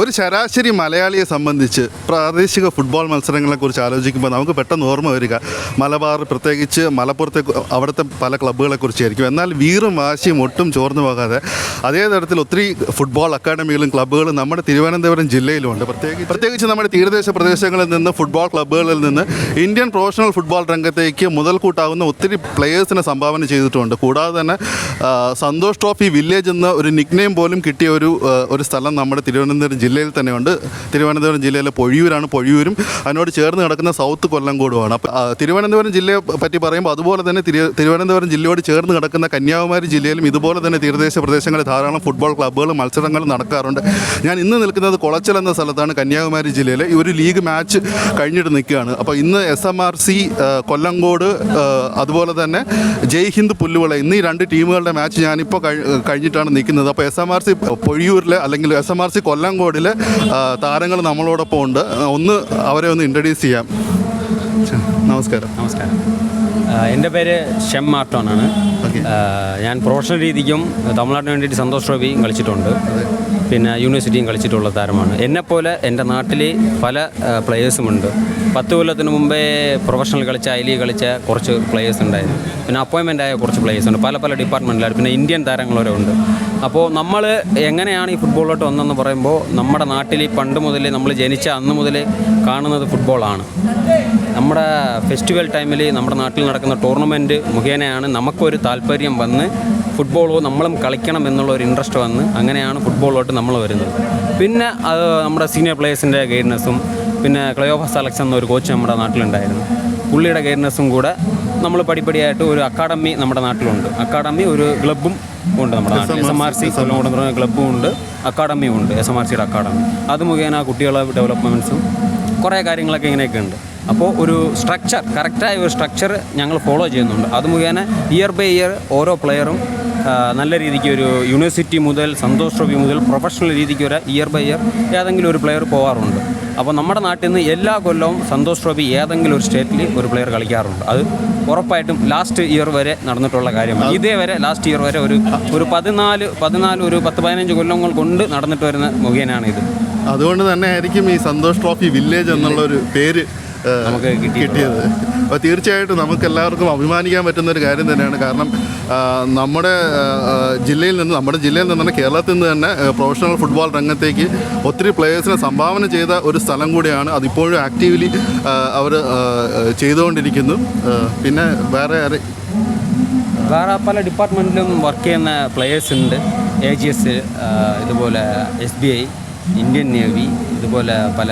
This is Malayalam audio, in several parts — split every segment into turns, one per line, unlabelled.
ഒരു ശരാശരി മലയാളിയെ സംബന്ധിച്ച് പ്രാദേശിക ഫുട്ബോൾ മത്സരങ്ങളെക്കുറിച്ച് ആലോചിക്കുമ്പോൾ നമുക്ക് പെട്ടെന്ന് ഓർമ്മ വരിക. മലബാർ പ്രത്യേകിച്ച് മലപ്പുറത്തെ അവിടുത്തെ പല ക്ലബ്ബുകളെക്കുറിച്ചായിരിക്കും എന്നാൽ വീറും വാശിയും ഒട്ടും ചോർന്നു പോകാതെ അതേ തരത്തിൽ ഒത്തിരി ഫുട്ബോൾ അക്കാഡമികളും ക്ലബ്ബുകളും നമ്മുടെ തിരുവനന്തപുരം ജില്ലയിലുമുണ്ട് പ്രത്യേകിച്ച് പ്രത്യേകിച്ച് നമ്മുടെ തീരദേശ പ്രദേശങ്ങളിൽ നിന്ന് ഫുട്ബോൾ ക്ലബ്ബുകളിൽ നിന്ന് ഇന്ത്യൻ പ്രൊഫഷണൽ ഫുട്ബോൾ രംഗത്തേക്ക് മുതൽക്കൂട്ടാകുന്ന ഒത്തിരി പ്ലെയേഴ്സിനെ സംഭാവന ചെയ്തിട്ടുണ്ട്. കൂടാതെ തന്നെ സന്തോഷ് ട്രോഫി വില്ലേജ് എന്ന ഒരു നിക്നെയിം പോലും കിട്ടിയ ഒരു ഒരു സ്ഥലം നമ്മുടെ തിരുവനന്തപുരം ജില്ലയിൽ തന്നെയുണ്ട്. തിരുവനന്തപുരം ജില്ലയിലെ പൊഴിയൂരാണ്. പൊഴിയൂരും അതിനോട് ചേർന്ന് കിടക്കുന്ന സൗത്ത് കൊല്ലംകോടുമാണ്. അപ്പോൾ തിരുവനന്തപുരം ജില്ലയെ പറ്റി പറയുമ്പോൾ അതുപോലെ തന്നെ തിരുവനന്തപുരം ജില്ലയോട് ചേർന്ന് കിടക്കുന്ന കന്യാകുമാരി ജില്ലയിലും ഇതുപോലെ തന്നെ തീരദേശ പ്രദേശങ്ങളിൽ ധാരാളം ഫുട്ബോൾ ക്ലബ്ബുകൾ മത്സരങ്ങൾ നടക്കാറുണ്ട്. ഞാൻ ഇന്ന് നിൽക്കുന്നത് കുളച്ചൽ എന്ന സ്ഥലത്താണ് കന്യാകുമാരി ജില്ലയിൽ ഈ ഒരു ലീഗ് മാച്ച് കഴിഞ്ഞിട്ട് നിൽക്കുകയാണ്. അപ്പോൾ ഇന്ന് S M R C Kollankode അതുപോലെ തന്നെ ജയ് ഹിന്ദ് പുല്ലുവിള എന്നീ രണ്ട് ടീമുകളുടെ മാച്ച് ഞാനിപ്പോൾ കഴി- കഴിഞ്ഞിട്ടാണ് നിൽക്കുന്നത്. അപ്പോൾ എസ് എം ആർ സി പൊഴിയൂരിലെ അല്ലെങ്കിൽ എസ് എം ആർ സി കൊല്ലങ്കോടിലെ താരങ്ങൾ നമ്മളോടൊപ്പം ഉണ്ട്. ഒന്ന് അവരെ ഒന്ന് ഇൻട്രൊഡ്യൂസ് ചെയ്യാം. നമസ്കാരം.
നമസ്കാരം. എന്റെ പേര് ഷെം മാർട്ടോൺ ആണ് ഞാൻ പ്രൊഫഷണൽ രീതിക്കും തമിഴ്നാട്ടിന് വേണ്ടിയിട്ട് സന്തോഷ് ട്രോഫിയും കളിച്ചിട്ടുണ്ട്. പിന്നെ യൂണിവേഴ്സിറ്റിയും കളിച്ചിട്ടുള്ള താരമാണ്. എന്നെപ്പോലെ എന്റെ നാട്ടിൽ പല പ്ലെയേഴ്സുമുണ്ട് പത്ത് കൊല്ലത്തിന് മുമ്പേ പ്രൊഫഷണൽ കളിച്ച ഐ ലീഗ് കളിച്ച കുറച്ച് പ്ലെയേഴ്സ് ഉണ്ടായിരുന്നു. പിന്നെ അപ്പോയിൻമെന്റ് ആയ കുറച്ച് പ്ലെയേഴ്സ് ഉണ്ട്. പല പല ഡിപ്പാർട്ട്മെന്റിലായിരുന്നു പിന്നെ ഇന്ത്യൻ താരങ്ങളോരോ ഉണ്ട്. അപ്പോൾ നമ്മൾ എങ്ങനെയാണ് ഈ ഫുട്ബോളിലോട്ട് വന്നതെന്ന് പറയുമ്പോൾ നമ്മുടെ നാട്ടിൽ ഈ പണ്ട് മുതൽ നമ്മൾ ജനിച്ച അന്ന് മുതൽ കാണുന്നത് ഫുട്ബോളാണ് നമ്മുടെ ഫെസ്റ്റിവൽ ടൈമിൽ നമ്മുടെ നാട്ടിൽ നടക്കുന്ന ടൂർണമെന്റ് മുഖേനയാണ് നമുക്കൊരു താല്പര്യം വന്ന് ഫുട്ബോളോ നമ്മളും കളിക്കണം എന്നുള്ള ഒരു ഇൻട്രസ്റ്റ് വന്ന് അങ്ങനെയാണ് ഫുട്ബോളിലോട്ട് നമ്മൾ വരുന്നത്. പിന്നെ അത് നമ്മുടെ സീനിയർ പ്ലേയേഴ്സിന്റെ ഗൈഡ്നസ്സും പിന്നെ ക്ലയോഫസ് അലക്സ് എന്നൊരു കോച്ച് നമ്മുടെ നാട്ടിലുണ്ടായിരുന്നു. പുള്ളിയുടെ ഗൈഡ്നസ്സും കൂടെ നമ്മൾ പടിപടിയായിട്ട് ഒരു അക്കാഡമി നമ്മുടെ നാട്ടിലുണ്ട്. അക്കാഡമി ഒരു ക്ലബ്ബും ഉണ്ട് നമ്മുടെ നാട്ടിൽ. S M R C. Kollam ക്ലബ്ബും ഉണ്ട് അക്കാഡമിയും ഉണ്ട് എസ് എം ആർ സിയുടെ അക്കാഡമി അത് മുഖേന കുട്ടികളെ ഡെവലപ്മെന്റ്സും കുറേ കാര്യങ്ങളൊക്കെ ഇങ്ങനെയൊക്കെ ഉണ്ട്. അപ്പോൾ ഒരു സ്ട്രക്ചർ കറക്റ്റായ ഒരു സ്ട്രക്ചർ ഞങ്ങൾ ഫോളോ ചെയ്യുന്നുണ്ട്. അത് മുഖേന ഇയർ ബൈ ഇയർ ഓരോ പ്ലെയറും നല്ല രീതിക്ക് ഒരു യൂണിവേഴ്സിറ്റി മുതൽ സന്തോഷ് ട്രോഫി മുതൽ പ്രൊഫഷണൽ രീതിക്ക് വരെ ഇയർ ബൈ ഇയർ ഏതെങ്കിലും ഒരു പ്ലെയർ പോകാറുണ്ട് അപ്പോൾ നമ്മുടെ നാട്ടിൽ നിന്ന് എല്ലാ കൊല്ലവും സന്തോഷ് ട്രോഫി ഏതെങ്കിലും ഒരു സ്റ്റേറ്റിൽ ഒരു പ്ലെയർ കളിക്കാറുണ്ട്. അത് ഉറപ്പായിട്ടും ലാസ്റ്റ് ഇയർ വരെ നടന്നിട്ടുള്ള കാര്യമാണ്. ഇതേ വരെ ലാസ്റ്റ് ഇയർ വരെ ഒരു ഒരു പതിനാല് പതിനാല് ഒരു പത്ത് പതിനഞ്ച് കൊല്ലങ്ങൾ കൊണ്ട് നടന്നിട്ട് വരുന്ന മുഖേനയാണ് ഇത്.
അതുകൊണ്ട് തന്നെ ആയിരിക്കും ഈ സന്തോഷ് ട്രോഫി വില്ലേജ് എന്നുള്ള ഒരു പേര്
നമുക്ക്.
കിട്ടിയത്. അപ്പോൾ തീർച്ചയായിട്ടും നമുക്ക് എല്ലാവർക്കും അഭിമാനിക്കാൻ പറ്റുന്ന ഒരു കാര്യം തന്നെയാണ്. കാരണം നമ്മുടെ ജില്ലയിൽ നിന്ന് നമ്മുടെ ജില്ലയിൽ നിന്ന് തന്നെ കേരളത്തിൽ നിന്ന് തന്നെ പ്രൊഫഷണൽ ഫുട്ബോൾ രംഗത്തേക്ക് ഒത്തിരി പ്ലേയേഴ്സിനെ സംഭാവന ചെയ്ത ഒരു സ്ഥലം കൂടിയാണ് അതിപ്പോഴും ആക്റ്റീവ്ലി അവർ ചെയ്തുകൊണ്ടിരിക്കുന്നു. പിന്നെ വേറെ
വേറെ പല ഡിപ്പാർട്ട്മെന്റിലും വർക്ക് ചെയ്യുന്ന പ്ലേയേഴ്സ് ഉണ്ട്. എ ജി എസ് ഇതുപോലെ S B I Indian navy ഇതുപോലെ പല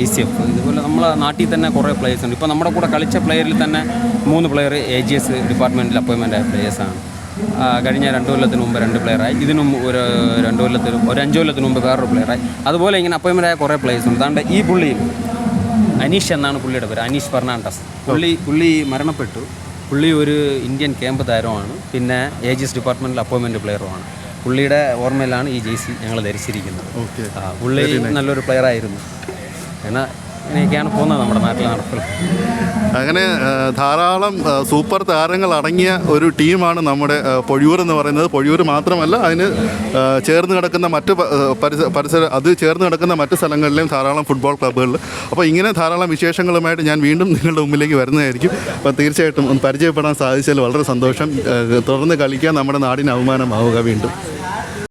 ഐ സി എഫ് ഇതുപോലെ നമ്മളെ നാട്ടിൽ തന്നെ കുറേ പ്ലേയേഴ്സ് ഉണ്ട്. ഇപ്പോൾ നമ്മുടെ കൂടെ കളിച്ച പ്ലെയറിൽ തന്നെ മൂന്ന് പ്ലെയർ എ ജി എസ് ഡിപ്പാർട്ട്മെന്റിൽ അപ്പോയിൻമെന്റ് ആയ പ്ലെയേഴ്സാണ് കഴിഞ്ഞ രണ്ട് കൊല്ലത്തിന് മുമ്പ് രണ്ട് പ്ലെയറായി ഇതിനും ഒരു രണ്ട് കൊല്ലത്തിന് ഒരു അഞ്ച് കൊല്ലത്തിന് മുമ്പ് വേറൊരു പ്ലെയറായി അതുപോലെ ഇങ്ങനെ അപ്പോയിൻമെന്റ് ആയ കുറേ പ്ലേയേഴ്സ് ഉണ്ട്. അതുകൊണ്ട് ഈ പുള്ളി അനീഷ് എന്നാണ് പുള്ളിയുടെ പേര്. അനീഷ് ഫെർണാണ്ടസ്. പുള്ളി പുള്ളി മരണപ്പെട്ടു. പുള്ളി ഒരു ഇന്ത്യൻ ക്യാമ്പ് താരമാണ് പിന്നെ ഏജസ് ഡിപ്പാർട്ട്മെന്റിൽ അപ്പോയിൻമെന്റ് പ്ലെയറുമാണ് പുള്ളിയുടെ ഓർമ്മയിലാണ് ഈ ജേഴ്സി ഞങ്ങൾ ധരിച്ചിരിക്കുന്നത്. പുള്ളി നല്ലൊരു പ്ലെയർ ആയിരുന്നു. എന്നാൽ ഇങ്ങനെയൊക്കെയാണ് പോകുന്നത് നമ്മുടെ നാട്ടിൽ നടപ്പിൽ
അങ്ങനെ ധാരാളം സൂപ്പർ താരങ്ങൾ അടങ്ങിയ ഒരു ടീമാണ് നമ്മുടെ പൊഴിയൂർ എന്ന് പറയുന്നത്. പൊഴിയൂർ മാത്രമല്ല അതിന് ചേർന്ന് കിടക്കുന്ന മറ്റ് പരിസര അത് ചേർന്ന് കിടക്കുന്ന മറ്റ് സ്ഥലങ്ങളിലെയും ധാരാളം ഫുട്ബോൾ ക്ലബ്ബുകളിൽ അപ്പോൾ ഇങ്ങനെ ധാരാളം വിശേഷങ്ങളുമായിട്ട് ഞാൻ വീണ്ടും നിങ്ങളുടെ മുമ്പിലേക്ക് വരുന്നതായിരിക്കും. അപ്പോൾ തീർച്ചയായിട്ടും പരിചയപ്പെടാൻ സാധിച്ചതിൽ വളരെ സന്തോഷം. തുടർന്ന് കളിക്കാൻ നമ്മുടെ നാടിന് അഭിമാനമാവുക വീണ്ടും.